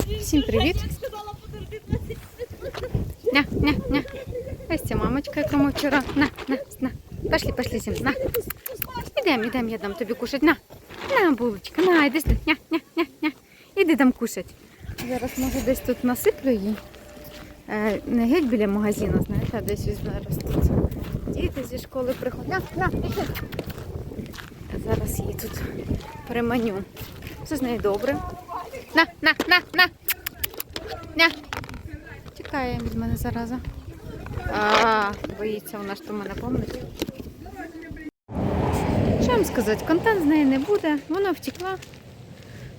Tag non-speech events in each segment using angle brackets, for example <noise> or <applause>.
Всім привіт. Ня, ня, ня. Ось ця мамочка, яка ми вчора. На, на, на. Пошли, пошли зім. На. Ідем, ідем, я дам тобі кушать. На. На, булочка, на, іди сюди. Ня, ня, ня, ня. Іди дам кушать. Зараз може десь тут насиплю її. Е, не геть біля магазину, знаєте, а десь ось зараз тут. Діти зі школи приходять. На, на, іди. Зараз її тут переманю. Все з нею добре. На, на, на, на. На. Тікає від мене зараза. А, боїться, вона то мене помнить. Що вам сказати, контент з неї не буде, вона втекла,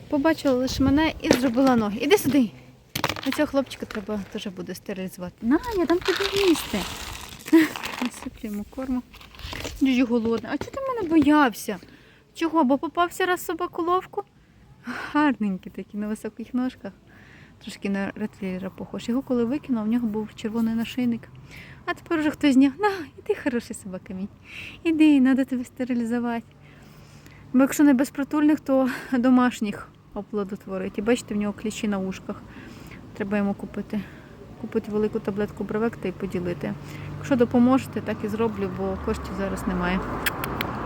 побачила лише мене і зробила ноги. Іди сюди. А цього хлопчика треба теж буде стерилізувати. На, я дам тобі їсти. <laughs> Насиплю йому корму. Дуже голодний. А чого ти мене боявся? Чого? Бо попався раз собаку ловку? Гарненький такий на високих ножках. Трошки на ретрівера похож. Його коли викинув, в нього був червоний нашийник. А тепер вже хтось зняв. На, іди, хороший собака мій. Іди, треба тебе стерилізувати. Бо якщо не безпритульних, то домашніх оплодотворить. І бачите, в нього кліщі на ушках. Треба йому купити. Купити велику таблетку бревекта і поділити. Якщо допоможете, так і зроблю, бо коштів зараз немає.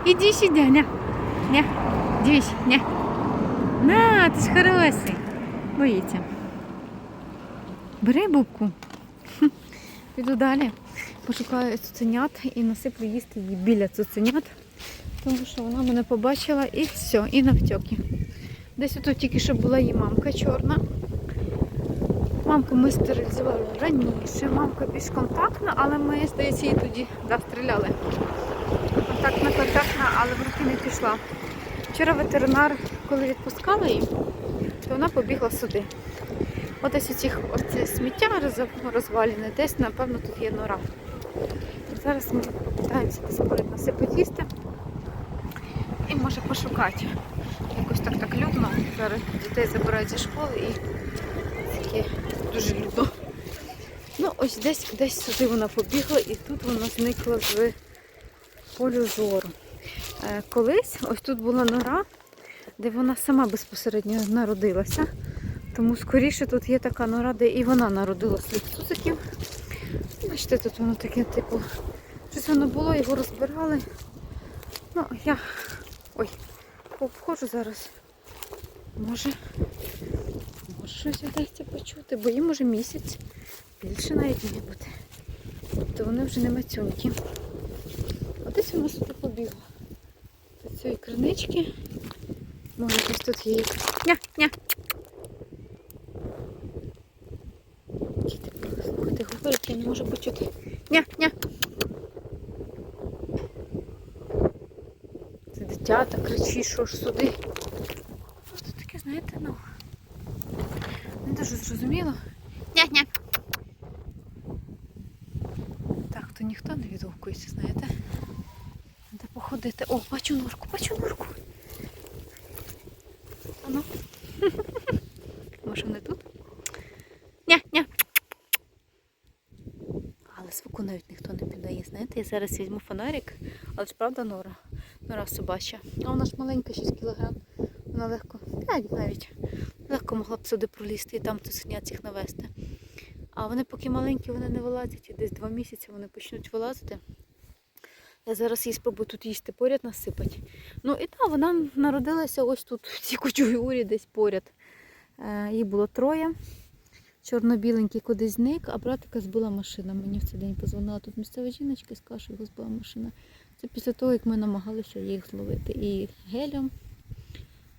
Іди сюди, ня. Ня. Дивись, ня. На, ти ж хороший. Боїться. Бери бубку. <laughs> Піду далі. Пошукаю цуценят і насиплю їсти її біля цуценят, тому що вона мене побачила і все, і навтьоки. Десь тут тільки що була її мамка чорна. Мамку ми стерилізували раніше. Мамка більш контактна, але ми, здається, її тоді да, стріляли. Контактна, контактна, але в руки не пішла. Вчора ветеринар, коли відпускала її, то вона побігла сюди. От ось цих оце сміття розвалене, десь, напевно, тут є нора. Зараз ми попитаємося десь поряд насипати їсти і може пошукати. Якось так так людно. Зараз дітей забирають зі школи і таке дуже людно. Ну, ось десь, десь сюди вона побігла і тут вона зникла з полю зору. Е, Колись ось тут була нора, де вона сама безпосередньо народилася. Тому скоріше тут є така нора, де і вона народила своїх цуциків. Бачите, тут воно таке, типу, щось воно було, його розбирали. Ну, я ой, обходжу зараз. Може, може щось вдасться почути, бо їм уже місяць більше навіть має бути. Тобто вони вже не мацюнькі. А десь вона сюди побігла. До цієї кринички. Може, десь тут є. Ня, ня. Слухайте, говорять, я не можу почути. Ня, ня. Це дитята кричить, що ж сюди. Що таке, знаєте, ну. Не дуже зрозуміло. Ня, ня. Так, то ніхто не відгукується, знаєте. Треба походити. О, бачу норку, бачу норку. Ану. <laughs> Може вони тут? Ня, ня. Але звуку навіть ніхто не піддає. Знаєте, я зараз візьму фонарик, але ж правда нора. Нора собача. А вона ж маленька, 6 кілограм. Вона легко, навіть навіть легко могла б сюди пролізти і там цуценят цих навести. А вони поки маленькі, вони не вилазять, і десь два місяці вони почнуть вилазити. Я зараз її спробую тут їсти поряд насипати. Ну і так, вона народилася ось тут, в цій кучугурі десь поряд. Е, Їй було троє. Чорно-біленький кудись зник, а братика збила машина. Мені в цей день позвонила тут місцева жіночка і сказала, що його збила машина. Це після того, як ми намагалися їх зловити. І гелем.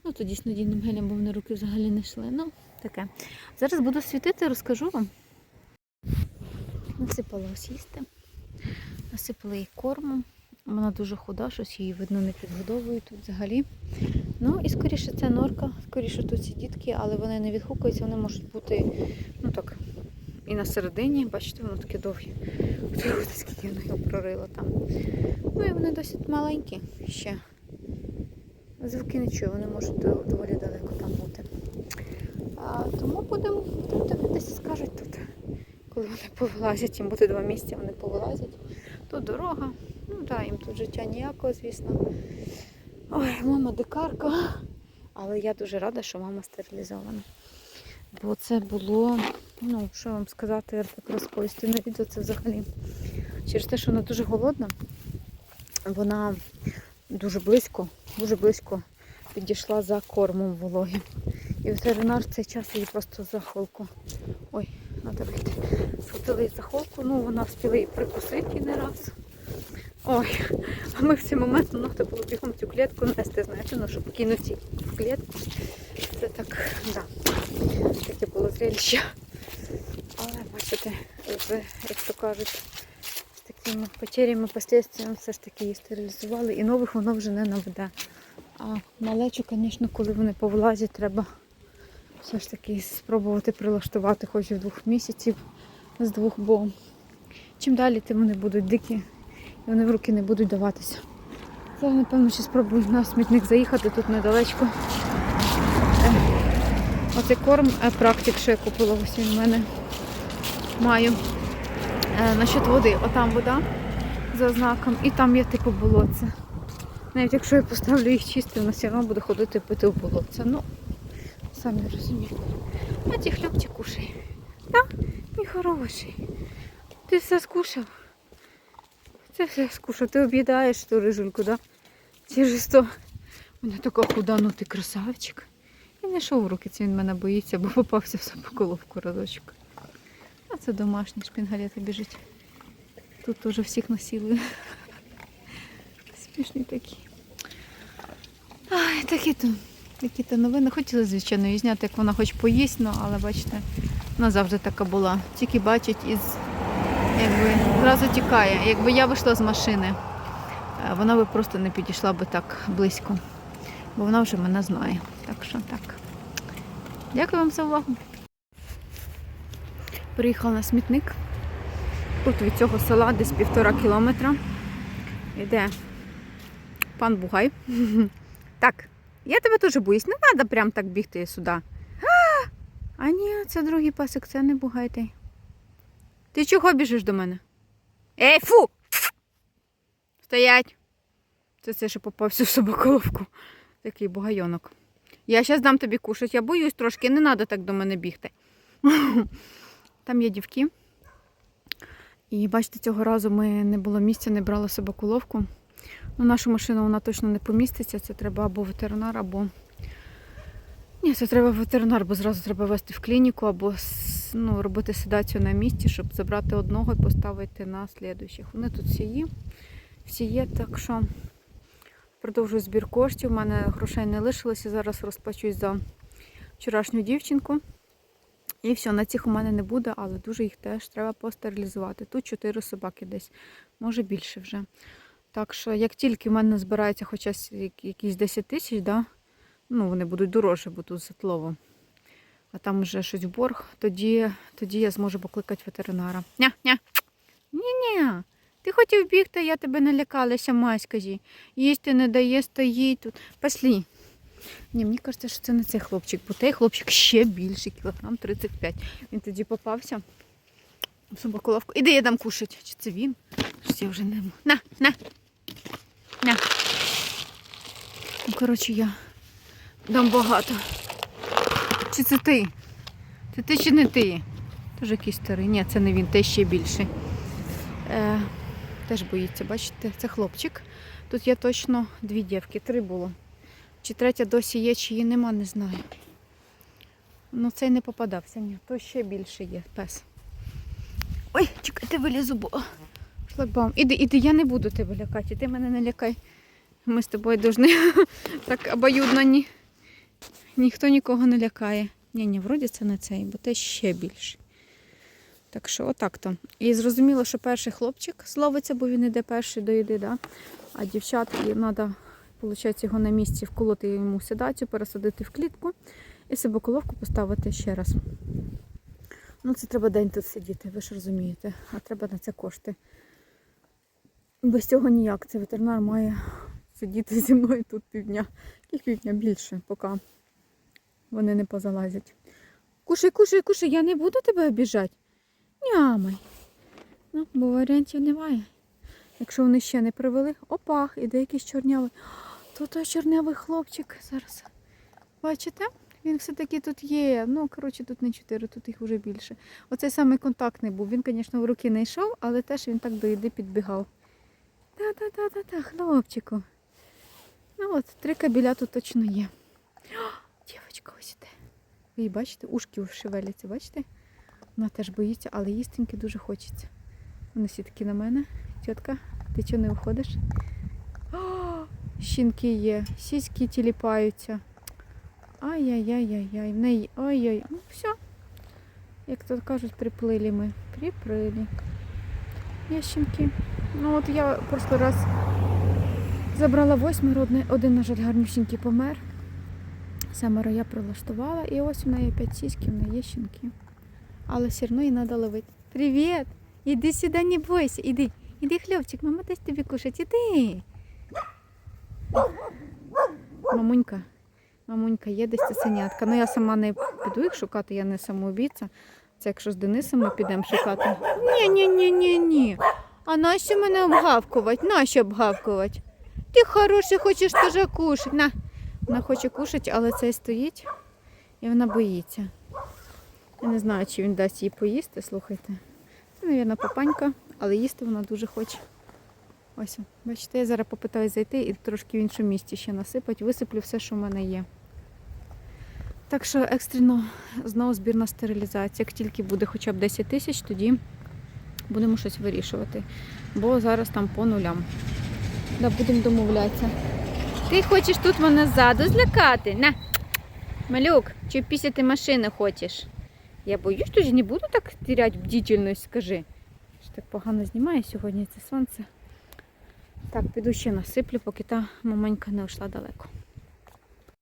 Ну, тоді з надійним гелем, бо вони руки взагалі не йшли. Ну, таке. Зараз буду світити, розкажу вам. Насипала ось їсти. Насипала їй корму. Вона дуже худа, щось її видно не підгодовують тут взагалі. Ну і скоріше це норка, скоріше тут ці дітки, але вони не відгукуються, вони можуть бути, ну так, і на середині, бачите, воно таке. Уявляєте, скільки воно його прорило там. Ну і вони досить маленькі ще. Звуки не чую, вони можуть доволі далеко там бути. А, тому будемо дивитися, скажуть тут. Коли вони повилазять, їм буде два місяці, вони повилазять. Тут дорога. Ну так, їм тут життя ніякого, звісно. Ой, мама дикарка. Але я дуже рада, що мама стерилізована. Бо це було, ну, що вам сказати, як так розповісти на відео, це взагалі. Через те, що вона дуже голодна, вона дуже близько, дуже близько підійшла за кормом вологим. І ветеринар в цей час її просто за холку. Ой, треба вийти. Схватили її за холку, ну вона встигла її прикусити не раз. Ой, а ми в цей момент ну, треба було бігом цю клітку нести, знаєте, ну, щоб кинути в клітку. Це так, да. Таке було зрелище. Але бачите, вже, як то кажуть, з такими потерями, последствиями все ж таки її стерилізували і нових воно вже не наведе. А малечу, звісно, коли вони повилазять, треба все ж таки спробувати прилаштувати хоч і двох місяців з двох, бо чим далі, тим вони будуть дикі вони в руки не будуть даватися. Зараз, напевно, ще спробую на смітник заїхати тут недалечко. Е, Оцей корм е, практик, що я купила ось він в мене маю. Е, Насчет води, отам вода за знаком, і там є типу болотце. Навіть якщо я поставлю їх чисті, вона все одно буде ходити пити в болотце. Ну, самі розумієте. А ті хлібчик кушай. Так? Мій хороший. Ти все скушав? Ти все скушав. Ти об'їдаєш ту рижульку, да? Через то. Вона така худа, ну ти красавчик. І не йшов в руки, це він мене боїться, бо попався в собаколовку разочок. А це домашній шпінгалета біжить. Тут теж всіх насилує. Смішні такі. Ай, такі то, такі то новини. Хотіла, звичайно, її зняти, як вона хоч поїсть, ну, але бачите, вона завжди така була. Тільки бачить із якби зразу тікає. Якби я вийшла з машини, е, вона би просто не підійшла би так близько. Бо вона вже мене знає. Так що так. Дякую вам за увагу. Приїхала на смітник. Тут від цього села десь півтора кілометра. Іде пан Бугай. <laughs> Так, я тебе теж боюсь, не треба прям так бігти сюди. А, ні, це другий пасик, це не Бугай той. Ти чого біжиш до мене? Ей, фу! Стоять! Це це ще попався в собаколовку. Такий бугайонок. Я зараз дам тобі кушати, я боюсь трошки, не треба так до мене бігти. <laughs> Там є дівки. І бачите, цього разу ми не було місця, не брали собаколовку. Ну, нашу машину вона точно не поміститься. Це треба або ветеринар, або. Ні, це треба ветеринар, бо зразу треба вести в клініку, або ну, робити седацію на місці, щоб забрати одного і поставити на слідуючих. Вони тут всі є. Всі є, так що продовжую збір коштів. У мене грошей не лишилося. Зараз розплачусь за вчорашню дівчинку. І все, на цих у мене не буде, але дуже їх теж треба постерилізувати. Тут чотири собаки десь, може більше вже. Так що, як тільки в мене збирається хоча якісь 10 тисяч, да, ну вони будуть дорожче, бо тут затлово. А там вже щось борг, тоді, тоді я зможу покликати ветеринара. Ня, ня. Ні-ні. Ти хотів бігти, я тебе не лякалася, май, скажи. Їсти не дає, стоїть тут. Пошли. Ні, мені кажеться, що це не цей хлопчик, бо той хлопчик ще більший, кілограм 35. Він тоді попався в собаколовку. Іди я дам кушати. Чи це він? Я вже не На, на. На. Ну, коротше, я дам багато. Чи це ти? Це ти чи не ти? Теж якийсь старий. Ні, це не він, той ще більший. Е, теж боїться, бачите, це хлопчик. Тут є точно дві дівки, три було. Чи третя досі є, чи її нема, не знаю. Ну, цей не попадався, ні. То ще більше є пес. Ой, чекайте, вилізу, бо шлагбаум. Іди, іди, я не буду тебе лякати, ти мене не лякай. Ми з тобою повинні <laughs> так обоюдно ні. Ніхто нікого не лякає. Ні, ні, вроді це не цей, бо те ще більше. Так що, отак то. І зрозуміло, що перший хлопчик зловиться, бо він іде перший до їди, да? а дівчат треба, виходить, його на місці вколоти йому седацію, пересадити в клітку і собаколовку поставити ще раз. Ну, це треба день тут сидіти, ви ж розумієте, а треба на це кошти. Без цього ніяк. Це ветеринар має сидіти зі мною тут півдня. Яких півдня більше, поки вони не позалазять. Кушай, кушай, кушай, я не буду тебе обіжати. Нямай. Ну, бо варіантів немає. Якщо вони ще не привели, опах, іде якийсь чорнявий. Тут той чорнявий хлопчик зараз. Бачите? Він все-таки тут є. Ну, коротше, тут не чотири, тут їх вже більше. Оцей самий контактний був. Він, звісно, в руки не йшов, але теж він так до їди підбігав. Та-та-та-та-та, хлопчику. Ну от, три кабіля тут точно є. О, дівчинка ось іде. Ви її бачите, ушки шевеляться, бачите? Вона теж боїться, але їстеньки дуже хочеться. Вони всі такі на мене. Тітка, ти чого не виходиш? О, щінки є, сіськи тіліпаються. Ай-яй-яй-яй-яй. В неї. Ой-ой. Ну, все. Як то кажуть, приплилі ми. Приплилі. Є щінки. Ну от я просто раз забрала восьмеро, один, на жаль, гарнюсінький помер. Семеро я прилаштувала, і ось у неї п'ять сіськів, в неї є щінки. Але все одно її треба ловити. Привіт! Іди сюди, не бойся, іди. Іди, хлопчик, мама дасть тобі кушать, іди. Мамунька, мамунька, є десь цуценятка. Ну я сама не піду їх шукати, я не самоубійця. Це якщо з Денисом ми підемо шукати. Ні, ні, ні, ні, ні. А нащо мене обгавкувати? Нащо обгавкувати? Ти хороший, хочеш теж кушати. На. Вона хоче кушати, але цей стоїть і вона боїться. Я не знаю, чи він дасть їй поїсти, слухайте. Це, мабуть, папанька, але їсти вона дуже хоче. Ось, бачите, я зараз попитаюсь зайти і трошки в іншому місці ще насипати, висиплю все, що в мене є. Так що екстрено знову збірна стерилізація. Як тільки буде хоча б 10 тисяч, тоді будемо щось вирішувати. Бо зараз там по нулям. Да, будемо домовлятися. Ти хочеш тут мене ззаду злякати? На! Малюк, чи після ти машини хочеш? Я боюсь, тоді не буду так теряти бдительність, скажи. Що так погано знімає сьогодні це сонце. Так, піду ще насиплю, поки та мамонька не йшла далеко.